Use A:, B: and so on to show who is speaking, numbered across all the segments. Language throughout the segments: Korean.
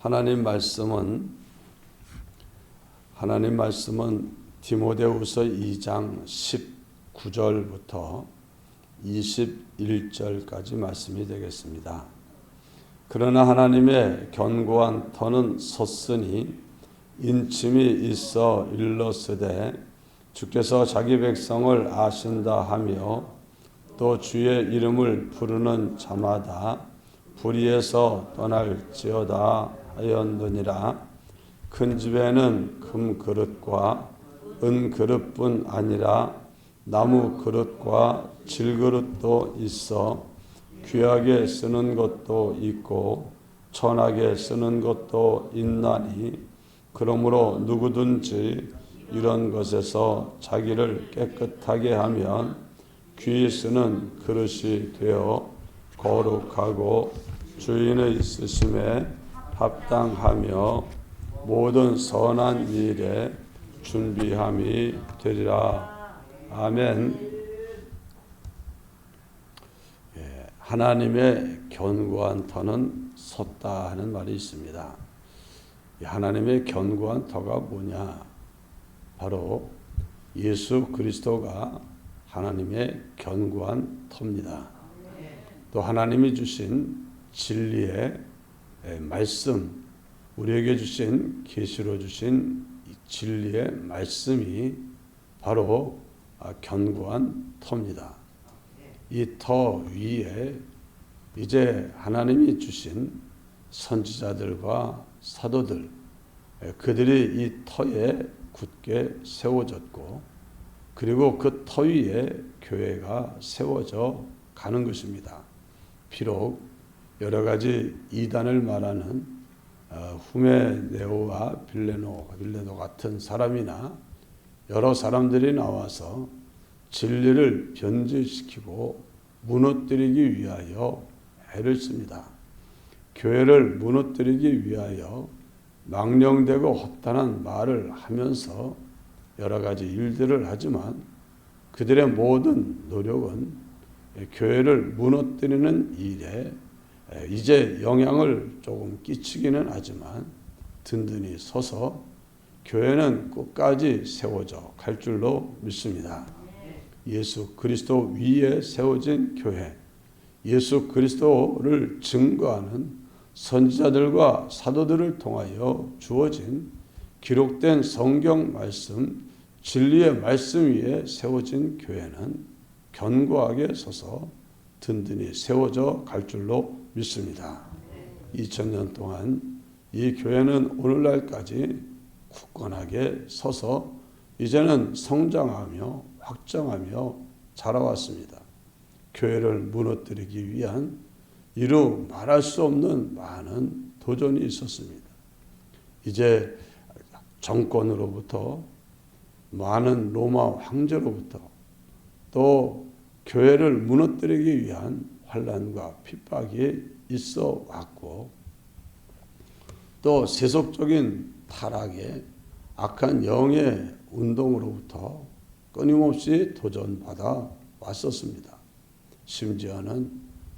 A: 하나님 말씀은 하나님 말씀은 디모데후서 2장 19절부터 21절까지 말씀이 되겠습니다. 그러나 하나님의 견고한 터는 섰으니 인침이 있어 일렀으되 주께서 자기 백성을 아신다 하며 또 주의 이름을 부르는 자마다 불의에서 떠날지어다 하였느니라. 큰 집에는 금 그릇과 은 그릇뿐 아니라 나무 그릇과 질 그릇도 있어. 귀하게 쓰는 것도 있고 천하게 쓰는 것도 있나니 그러므로 누구든지 이런 것에서 자기를 깨끗하게 하면 귀 쓰는 그릇이 되어 거룩하고 주인의 쓰심에 합당하며 모든 선한 일에 준비함이 되리라. 아멘. 예, 하나님의 견고한 터는 섰다 하는 말이 있습니다. 하나님의 견고한 터가 뭐냐? 바로 예수 그리스도가 하나님의 견고한 터입니다. 또 하나님이 주신 진리의 말씀, 우리에게 주신 계시로 주신 진리의 말씀이 바로 견고한 터입니다. 이 터 위에 이제 하나님이 주신 선지자들과 사도들 그들이 이 터에 굳게 세워졌고 그리고 그 터 위에 교회가 세워져 가는 것입니다. 비록 여러 가지 이단을 말하는 후메네오와 빌레노, 빌레노 같은 사람이나 여러 사람들이 나와서 진리를 변질시키고 무너뜨리기 위하여 애를 씁니다. 교회를 무너뜨리기 위하여 망령되고 헛단한 말을 하면서 여러 가지 일들을 하지만 그들의 모든 노력은 교회를 무너뜨리는 일에 이제 영향을 조금 끼치기는 하지만 든든히 서서 교회는 끝까지 세워져 갈 줄로 믿습니다. 예수 그리스도 위에 세워진 교회, 예수 그리스도를 증거하는 선지자들과 사도들을 통하여 주어진 기록된 성경 말씀, 진리의 말씀 위에 세워진 교회는 견고하게 서서 든든히 세워져 갈 줄로 믿습니다. 2000년 동안 이 교회는 오늘날까지 굳건하게 서서 이제는 성장하며 확장하며 자라왔습니다. 교회를 무너뜨리기 위한 이루 말할 수 없는 많은 도전이 있었습니다. 이제 정권으로부터 많은 로마 황제로부터 또 교회를 무너뜨리기 위한 환란과 핍박이 있어 왔고 또 세속적인 타락의 악한 영의 운동으로부터 끊임없이 도전받아 왔었습니다. 심지어는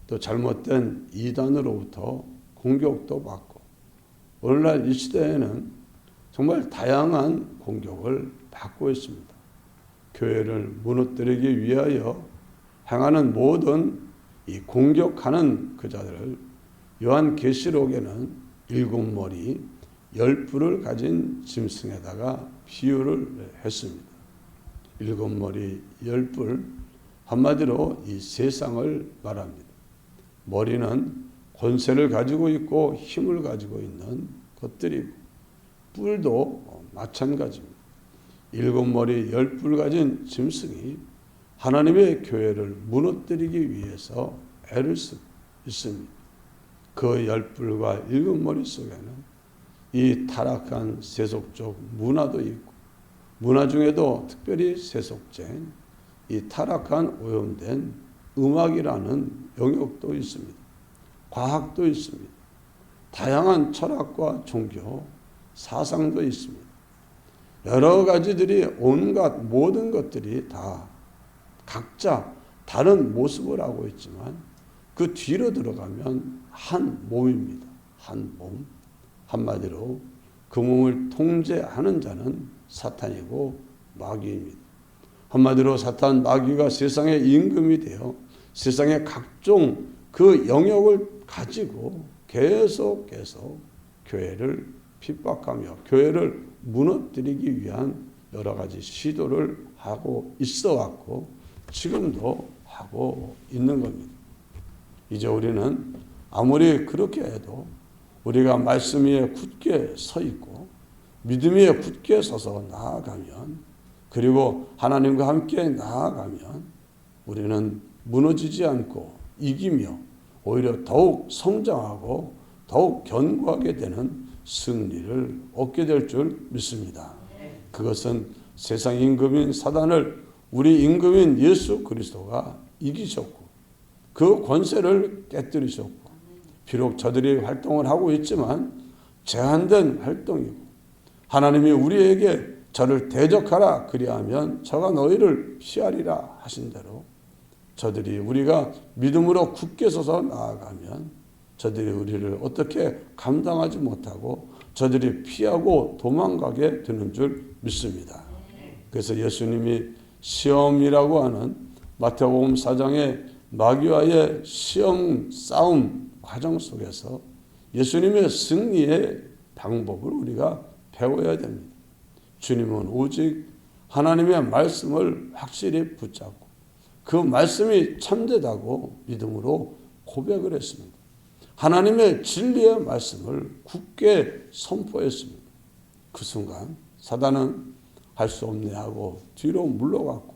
A: 또 잘못된 이단으로부터 공격도 받고 오늘날 이 시대에는 정말 다양한 공격을 받고 있습니다. 교회를 무너뜨리기 위하여 행하는 모든 이 공격하는 그 자들을 요한 계시록에는 일곱 머리 열 뿔을 가진 짐승에다가 비유를 했습니다. 일곱 머리 열 뿔 한마디로 이 세상을 말합니다. 머리는 권세를 가지고 있고 힘을 가지고 있는 것들이고 뿔도 마찬가지입니다. 일곱 머리 열 뿔 가진 짐승이 하나님의 교회를 무너뜨리기 위해서 애를 쓰고 있습니다. 그 열불과 일곱 머리 속에는 이 타락한 세속적 문화도 있고 문화 중에도 특별히 세속적인 이 타락한 오염된 음악이라는 영역도 있습니다. 과학도 있습니다. 다양한 철학과 종교, 사상도 있습니다. 여러 가지들이 온갖 모든 것들이 다 각자 다른 모습을 하고 있지만 그 뒤로 들어가면 한 몸입니다. 한 몸. 한마디로 그 몸을 통제하는 자는 사탄이고 마귀입니다. 한마디로 사탄 마귀가 세상의 임금이 되어 세상의 각종 그 영역을 가지고 계속 계속 교회를 핍박하며 교회를 무너뜨리기 위한 여러 가지 시도를 하고 있어 왔고 지금도 하고 있는 겁니다. 이제 우리는 아무리 그렇게 해도 우리가 말씀 위에 굳게 서 있고 믿음 위에 굳게 서서 나아가면 그리고 하나님과 함께 나아가면 우리는 무너지지 않고 이기며 오히려 더욱 성장하고 더욱 견고하게 되는 승리를 얻게 될 줄 믿습니다. 그것은 세상 임금인 사단을 우리 임금인 예수 그리스도가 이기셨고 그 권세를 깨뜨리셨고 비록 저들이 활동을 하고 있지만 제한된 활동이고 하나님이 우리에게 저를 대적하라 그리하면 저가 너희를 피하리라 하신 대로 저들이 우리가 믿음으로 굳게 서서 나아가면 저들이 우리를 어떻게 감당하지 못하고 저들이 피하고 도망가게 되는 줄 믿습니다. 그래서 예수님이 시험이라고 하는 마태복음 4장의 마귀와의 시험 싸움 과정 속에서 예수님의 승리의 방법을 우리가 배워야 됩니다. 주님은 오직 하나님의 말씀을 확실히 붙잡고 그 말씀이 참되다고 믿음으로 고백을 했습니다. 하나님의 진리의 말씀을 굳게 선포했습니다. 그 순간 사단은 할 수 없네 하고 뒤로 물러갔고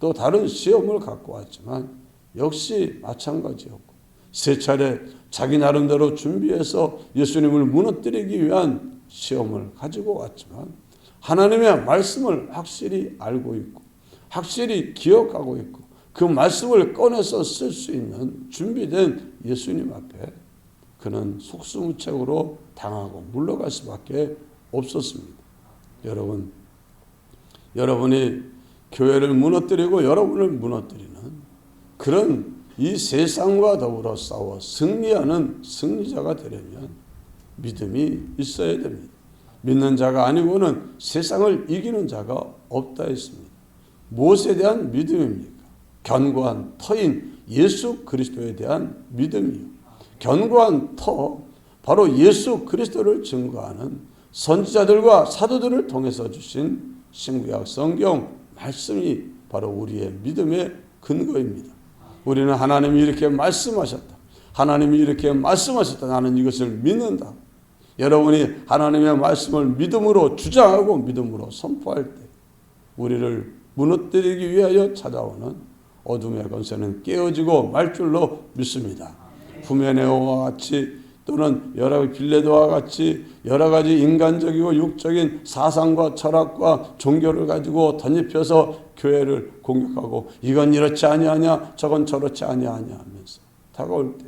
A: 또 다른 시험을 갖고 왔지만 역시 마찬가지였고 세 차례 자기 나름대로 준비해서 예수님을 무너뜨리기 위한 시험을 가지고 왔지만 하나님의 말씀을 확실히 알고 있고 확실히 기억하고 있고 그 말씀을 꺼내서 쓸 수 있는 준비된 예수님 앞에 그는 속수무책으로 당하고 물러갈 수밖에 없었습니다. 여러분, 여러분이 교회를 무너뜨리고 여러분을 무너뜨리는 그런 이 세상과 더불어 싸워 승리하는 승리자가 되려면 믿음이 있어야 됩니다. 믿는 자가 아니고는 세상을 이기는 자가 없다 했습니다. 무엇에 대한 믿음입니까? 견고한 터인 예수 그리스도에 대한 믿음이요. 견고한 터, 바로 예수 그리스도를 증거하는 선지자들과 사도들을 통해서 주신 신구약 성경 말씀이 바로 우리의 믿음의 근거입니다. 우리는 하나님이 이렇게 말씀하셨다. 하나님이 이렇게 말씀하셨다. 나는 이것을 믿는다. 여러분이 하나님의 말씀을 믿음으로 주장하고 믿음으로 선포할 때 우리를 무너뜨리기 위하여 찾아오는 어둠의 권세는 깨어지고 말 줄로 믿습니다. 후메네오와 같이 또는 여러 빌레도와 같이 여러 가지 인간적이고 육적인 사상과 철학과 종교를 가지고 덧입혀서 교회를 공격하고 이건 이렇지 아니하냐 저건 저렇지 아니하냐 하면서 다가올 때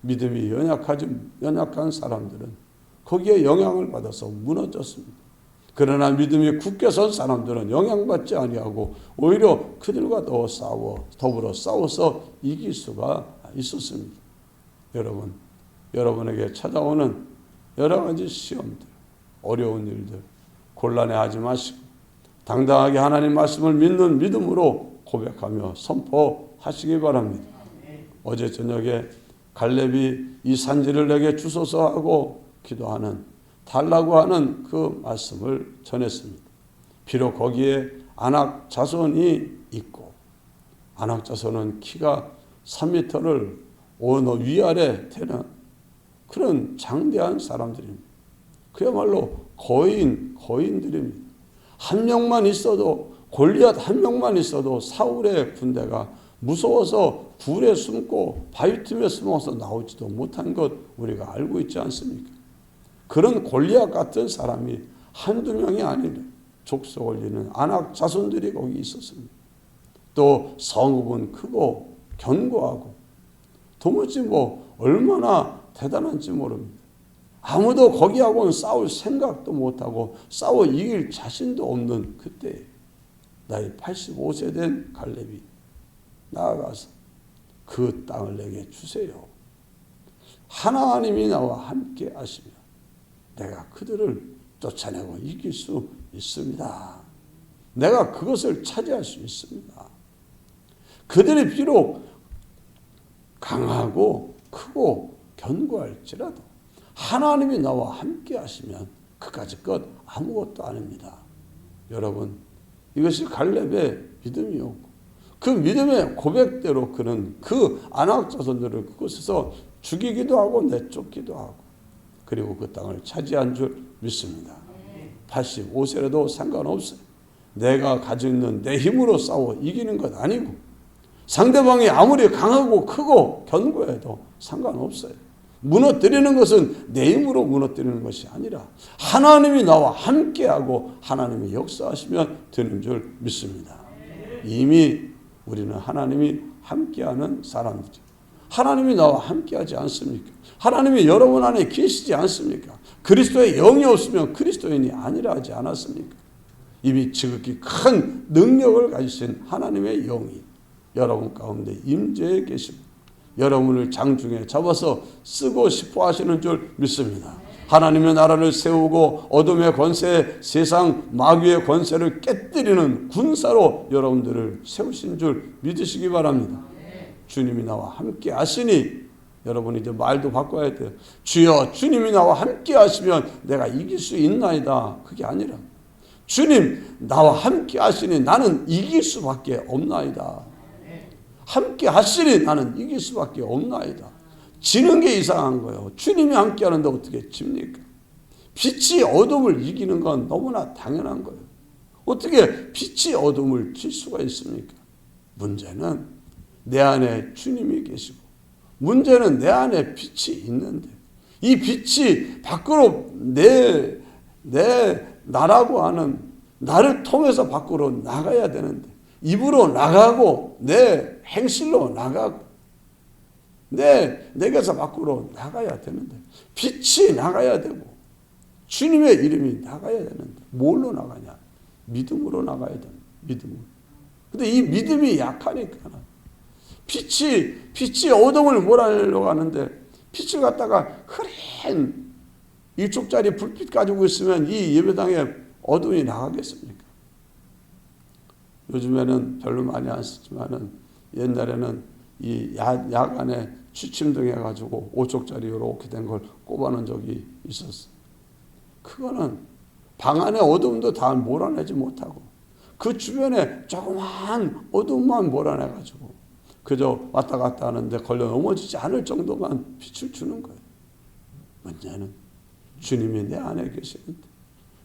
A: 믿음이 연약하지 연약한 사람들은 거기에 영향을 받아서 무너졌습니다. 그러나 믿음이 굳게 선 사람들은 영향받지 아니하고 오히려 그들과 더 싸워 더불어 싸워서 이길 수가 있었습니다. 여러분, 여러분에게 찾아오는 여러 가지 시험들, 어려운 일들 곤란해하지 마시고 당당하게 하나님 말씀을 믿는 믿음으로 고백하며 선포하시기 바랍니다. 어제 저녁에 갈렙이 이 산지를 내게 주소서 하고 기도하는 달라고 하는 그 말씀을 전했습니다. 비록 거기에 안악 자손이 있고 안악 자손은 키가 3m를 어느 위아래 되는 그런 장대한 사람들입니다. 그야말로 거인, 거인들입니다. 한 명만 있어도 골리앗 한 명만 있어도 사울의 군대가 무서워서 굴에 숨고 바위 틈에 숨어서 나오지도 못한 것 우리가 알고 있지 않습니까? 그런 골리앗 같은 사람이 한두 명이 아니라 족속 올리는 안악 자손들이 거기 있었습니다. 또 성읍은 크고 견고하고 도무지 뭐 얼마나 대단한지 모릅니다. 아무도 거기하고는 싸울 생각도 못하고 싸워 이길 자신도 없는 그때 나이 85세 된 갈렙이 나아가서 그 땅을 내게 주세요. 하나님이 나와 함께 하시며 내가 그들을 쫓아내고 이길 수 있습니다. 내가 그것을 차지할 수 있습니다. 그들이 비록 강하고 크고 견고할지라도 하나님이 나와 함께 하시면 그까짓 것 아무것도 아닙니다. 여러분 이것이 갈렙의 믿음이었고 그 믿음의 고백대로 그는 그 아낙 자손들을 그곳에서 죽이기도 하고 내쫓기도 하고 그리고 그 땅을 차지한 줄 믿습니다. 85세라도 상관없어요. 내가 가지고 있는 내 힘으로 싸워 이기는 것 아니고 상대방이 아무리 강하고 크고 견고해도 상관없어요. 무너뜨리는 것은 내 힘으로 무너뜨리는 것이 아니라 하나님이 나와 함께하고 하나님이 역사하시면 되는 줄 믿습니다. 이미 우리는 하나님이 함께하는 사람이죠. 하나님이 나와 함께하지 않습니까? 하나님이 여러분 안에 계시지 않습니까? 그리스도의 영이 없으면 그리스도인이 아니라 하지 않았습니까? 이미 지극히 큰 능력을 가지신 하나님의 영이 여러분 가운데 임재해 계시고 여러분을 장중에 잡아서 쓰고 싶어 하시는 줄 믿습니다. 하나님의 나라를 세우고 어둠의 권세, 세상 마귀의 권세를 깨뜨리는 군사로 여러분들을 세우신 줄 믿으시기 바랍니다. 주님이 나와 함께 하시니 여러분 이제 말도 바꿔야 돼요. 주여 주님이 나와 함께 하시면 내가 이길 수 있나이다. 그게 아니라 주님 나와 함께 하시니 나는 이길 수밖에 없나이다. 함께 하시니 나는 이길 수밖에 없나이다. 지는 게 이상한 거예요. 주님이 함께 하는데 어떻게 집니까? 빛이 어둠을 이기는 건 너무나 당연한 거예요. 어떻게 빛이 어둠을 질 수가 있습니까? 문제는 내 안에 주님이 계시고 문제는 내 안에 빛이 있는데 이 빛이 밖으로 내, 내 나라고 하는 나를 통해서 밖으로 나가야 되는데 입으로 나가고 내 행실로 나가고 내 내게서 밖으로 나가야 되는데 빛이 나가야 되고 주님의 이름이 나가야 되는데 뭘로 나가냐? 믿음으로 나가야 된다. 믿음으로. 근데 이 믿음이 약하니까 빛이 빛이 어둠을 몰아내려고 하는데 빛을 갖다가 흐린 일쪽짜리 불빛 가지고 있으면 이 예배당에 어둠이 나가겠습니까? 요즘에는 별로 많이 안 쓰지만은 옛날에는 이 야, 야간에 취침등 해가지고 5쪽짜리 이렇게 된 걸 꼽아놓은 적이 있었어. 그거는 방 안에 어둠도 다 몰아내지 못하고 그 주변에 조그만 어둠만 몰아내가지고 그저 왔다 갔다 하는데 걸려 넘어지지 않을 정도만 빛을 주는 거예요. 문제는 주님이 내 안에 계시는데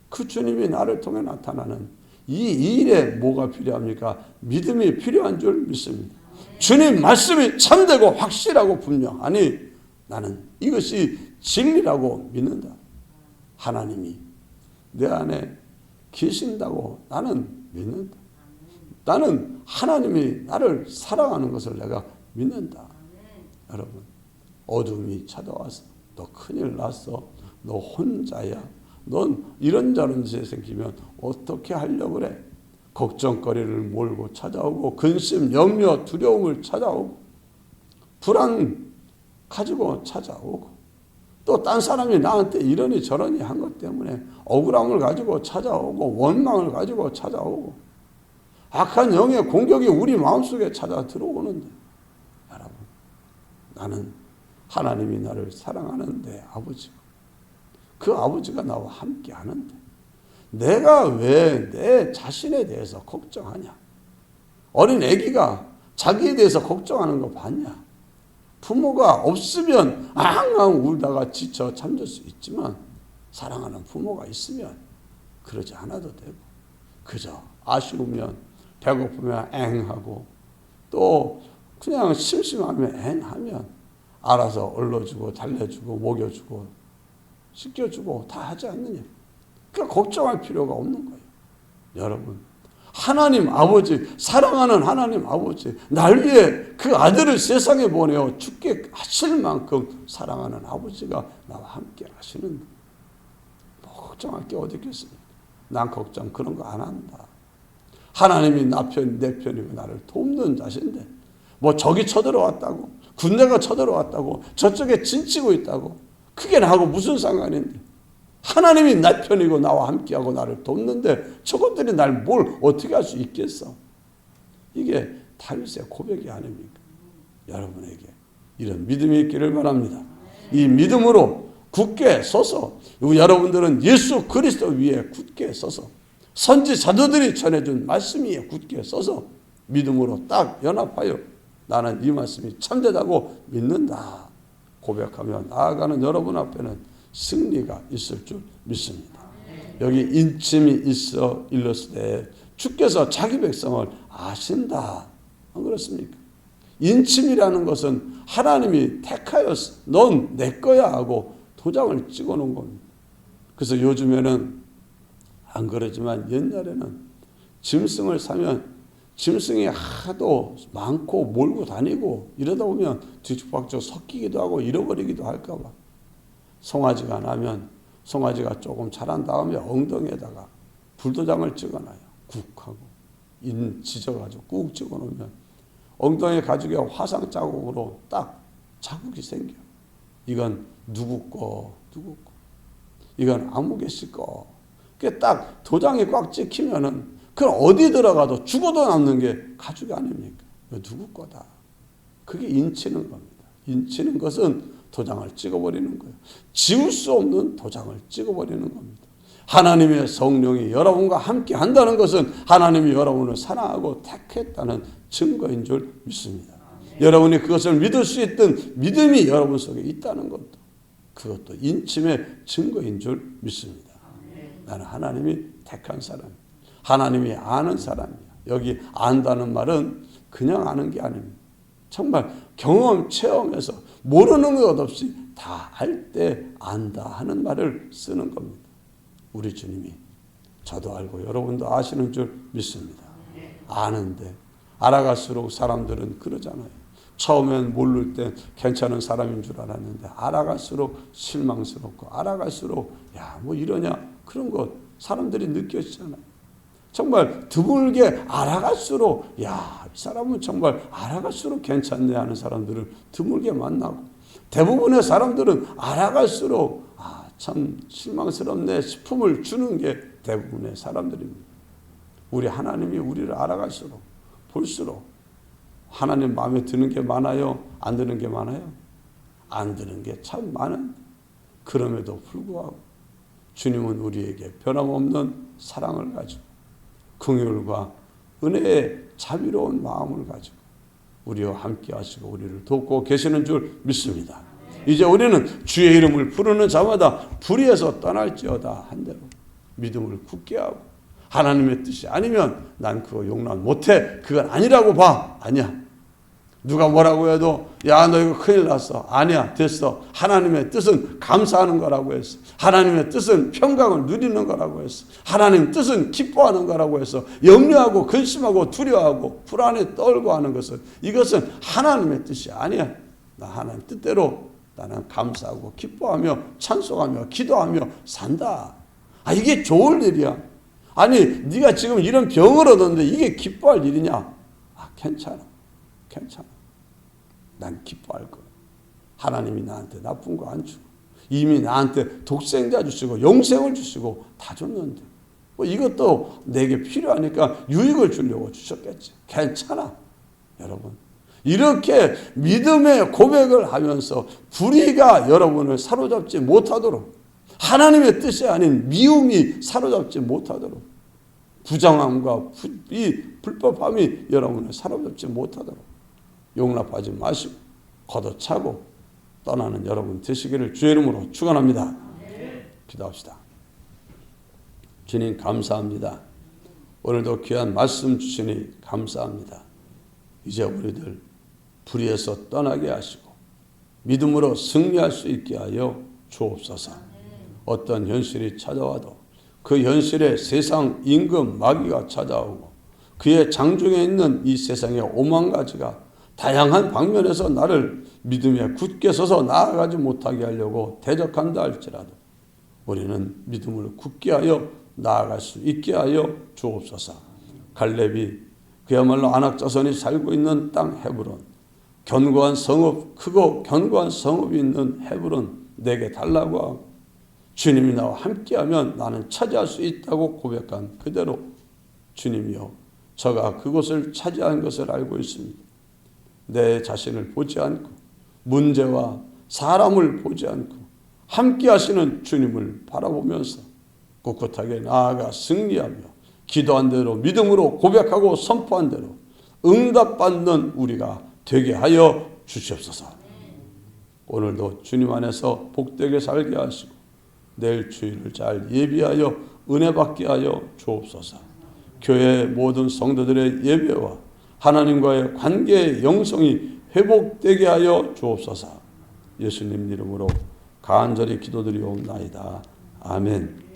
A: 그 주님이 나를 통해 나타나는 이 일에 뭐가 필요합니까? 믿음이 필요한 줄 믿습니다. 주님 말씀이 참되고 확실하고 분명하니 나는 이것이 진리라고 믿는다. 하나님이 내 안에 계신다고 나는 믿는다. 나는 하나님이 나를 사랑하는 것을 내가 믿는다. 여러분, 어둠이 찾아와서 너 큰일 났어. 너 혼자야. 넌 이런저런 짓이 생기면 어떻게 하려고 그래? 걱정거리를 몰고 찾아오고 근심, 염려, 두려움을 찾아오고 불안 가지고 찾아오고 또 딴 사람이 나한테 이러니 저러니 한 것 때문에 억울함을 가지고 찾아오고 원망을 가지고 찾아오고 악한 영의 공격이 우리 마음속에 찾아 들어오는데 여러분 나는 하나님이 나를 사랑하는데 아버지 그 아버지가 나와 함께 하는데 내가 왜 내 자신에 대해서 걱정하냐? 어린 아기가 자기에 대해서 걱정하는 거 봤냐? 부모가 없으면 앙앙 울다가 지쳐 잠들 수 있지만 사랑하는 부모가 있으면 그러지 않아도 되고 그저 아쉬우면 배고프면 앵하고 또 그냥 심심하면 앵하면 알아서 얼러주고 달래주고 먹여주고 씻겨주고 다 하지 않느냐. 그러니까 걱정할 필요가 없는 거예요. 여러분, 하나님 아버지, 사랑하는 하나님 아버지, 날 위해 그 아들을 세상에 보내어 죽게 하실 만큼 사랑하는 아버지가 나와 함께 하시는데, 뭐 걱정할 게 어디 있겠습니까? 난 걱정 그런 거 안 한다. 하나님이 나 편, 내 편이고 나를 돕는 자신데, 뭐 적이 쳐들어왔다고, 군대가 쳐들어왔다고, 저쪽에 진치고 있다고, 그게 나하고 무슨 상관인데, 하나님이 나 편이고 나와 함께하고 나를 돕는데 저것들이 날 뭘 어떻게 할 수 있겠어? 이게 다윗의 고백이 아닙니까? 여러분에게 이런 믿음이 있기를 바랍니다. 이 믿음으로 굳게 서서 여러분들은 예수 그리스도 위에 굳게 서서 선지 자도들이 전해준 말씀 위에 굳게 서서 믿음으로 딱 연합하여 나는 이 말씀이 참되다고 믿는다. 고백하며 나아가는 여러분 앞에는 승리가 있을 줄 믿습니다. 여기 인침이 있어 일렀을 주께서 자기 백성을 아신다. 안 그렇습니까? 인침이라는 것은 하나님이 택하였어. 넌 내 거야 하고 도장을 찍어 놓은 겁니다. 그래서 요즘에는 안 그러지만 옛날에는 짐승을 사면 짐승이 하도 많고 몰고 다니고 이러다 보면 뒤죽박죽 섞이기도 하고 잃어버리기도 할까봐 송아지가 나면 송아지가 조금 자란 다음에 엉덩이에다가 불도장을 찍어놔요. 국 하고 인 지져가지고 꾹 찍어놓으면 엉덩이 가죽에 화상 자국으로 딱 자국이 생겨. 이건 누구 거, 누구 거. 이건 아무개 씨 거. 그게 딱 도장이 꽉 찍히면은 그 어디 들어가도 죽어도 남는 게 가죽이 아닙니까? 누구 거다. 그게 인치는 겁니다. 인치는 것은 도장을 찍어버리는 거예요. 지울 수 없는 도장을 찍어버리는 겁니다. 하나님의 성령이 여러분과 함께 한다는 것은 하나님이 여러분을 사랑하고 택했다는 증거인 줄 믿습니다. 여러분이 그것을 믿을 수 있던 믿음이 여러분 속에 있다는 것도 그것도 인침의 증거인 줄 믿습니다. 나는 하나님이 택한 사람, 하나님이 아는 사람이야. 여기 안다는 말은 그냥 아는 게 아닙니다. 정말 경험, 체험에서 모르는 것 없이 다 알 때 안다 하는 말을 쓰는 겁니다. 우리 주님이 저도 알고 여러분도 아시는 줄 믿습니다. 아는데 알아갈수록 사람들은 그러잖아요. 처음엔 모를 때 괜찮은 사람인 줄 알았는데 알아갈수록 실망스럽고 알아갈수록 야 뭐 이러냐 그런 것 사람들이 느껴지잖아요. 정말 드물게 알아갈수록 야 이 사람은 정말 알아갈수록 괜찮네 하는 사람들을 드물게 만나고 대부분의 사람들은 알아갈수록 아 참 실망스럽네 싶음을 주는 게 대부분의 사람들입니다. 우리 하나님이 우리를 알아갈수록 볼수록 하나님 마음에 드는 게 많아요? 안 드는 게 많아요? 안 드는 게 참 많은 그럼에도 불구하고 주님은 우리에게 변함없는 사랑을 가지고 긍휼과 은혜의 자비로운 마음을 가지고 우리와 함께 하시고 우리를 돕고 계시는 줄 믿습니다. 이제 우리는 주의 이름을 부르는 자마다 불의에서 떠날지어다 한 대로 믿음을 굳게 하고 하나님의 뜻이 아니면 난 그거 용납 못해. 그건 아니라고 봐. 아니야. 누가 뭐라고 해도 야 너 이거 큰일 났어. 아니야. 됐어. 하나님의 뜻은 감사하는 거라고 했어. 하나님의 뜻은 평강을 누리는 거라고 했어. 하나님 뜻은 기뻐하는 거라고 했어. 염려하고 근심하고 두려워하고 불안에 떨고 하는 것은 이것은 하나님의 뜻이 아니야. 나 하나님 뜻대로 나는 감사하고 기뻐하며 찬송하며 기도하며 산다. 아 이게 좋을 일이야. 아니 네가 지금 이런 병을 얻었는데 이게 기뻐할 일이냐? 아 괜찮아. 괜찮아. 난 기뻐할 거야. 하나님이 나한테 나쁜 거 안 주고 이미 나한테 독생자 주시고 영생을 주시고 다 줬는데 뭐 이것도 내게 필요하니까 유익을 주려고 주셨겠지. 괜찮아. 여러분 이렇게 믿음의 고백을 하면서 불의가 여러분을 사로잡지 못하도록 하나님의 뜻이 아닌 미움이 사로잡지 못하도록 부정함과 이 불법함이 여러분을 사로잡지 못하도록 용납하지 마시고 걷어차고 떠나는 여러분 되시기를 주의 이름으로 축원합니다. 기도합시다. 주님 감사합니다. 오늘도 귀한 말씀 주시니 감사합니다. 이제 우리들 불의에서 떠나게 하시고 믿음으로 승리할 수 있게 하여 주옵소서. 어떤 현실이 찾아와도 그 현실에 세상 임금 마귀가 찾아오고 그의 장중에 있는 이 세상의 오만 가지가 다양한 방면에서 나를 믿음에 굳게 서서 나아가지 못하게 하려고 대적한다 할지라도 우리는 믿음을 굳게 하여 나아갈 수 있게 하여 주옵소서. 갈렙이 그야말로 안악 자손이 살고 있는 땅 헤브론 견고한 성읍 크고 견고한 성읍이 있는 헤브론 내게 달라고 하고 주님이 나와 함께하면 나는 차지할 수 있다고 고백한 그대로 주님이여 저가 그곳을 차지한 것을 알고 있습니다. 내 자신을 보지 않고 문제와 사람을 보지 않고 함께 하시는 주님을 바라보면서 꿋꿋하게 나아가 승리하며 기도한 대로 믿음으로 고백하고 선포한 대로 응답받는 우리가 되게 하여 주시옵소서. 오늘도 주님 안에서 복되게 살게 하시고 내일 주일을 잘 예비하여 은혜 받게 하여 주옵소서. 교회 모든 성도들의 예배와 하나님과의 관계의 영성이 회복되게 하여 주옵소서. 예수님 이름으로 간절히 기도드리옵나이다. 아멘.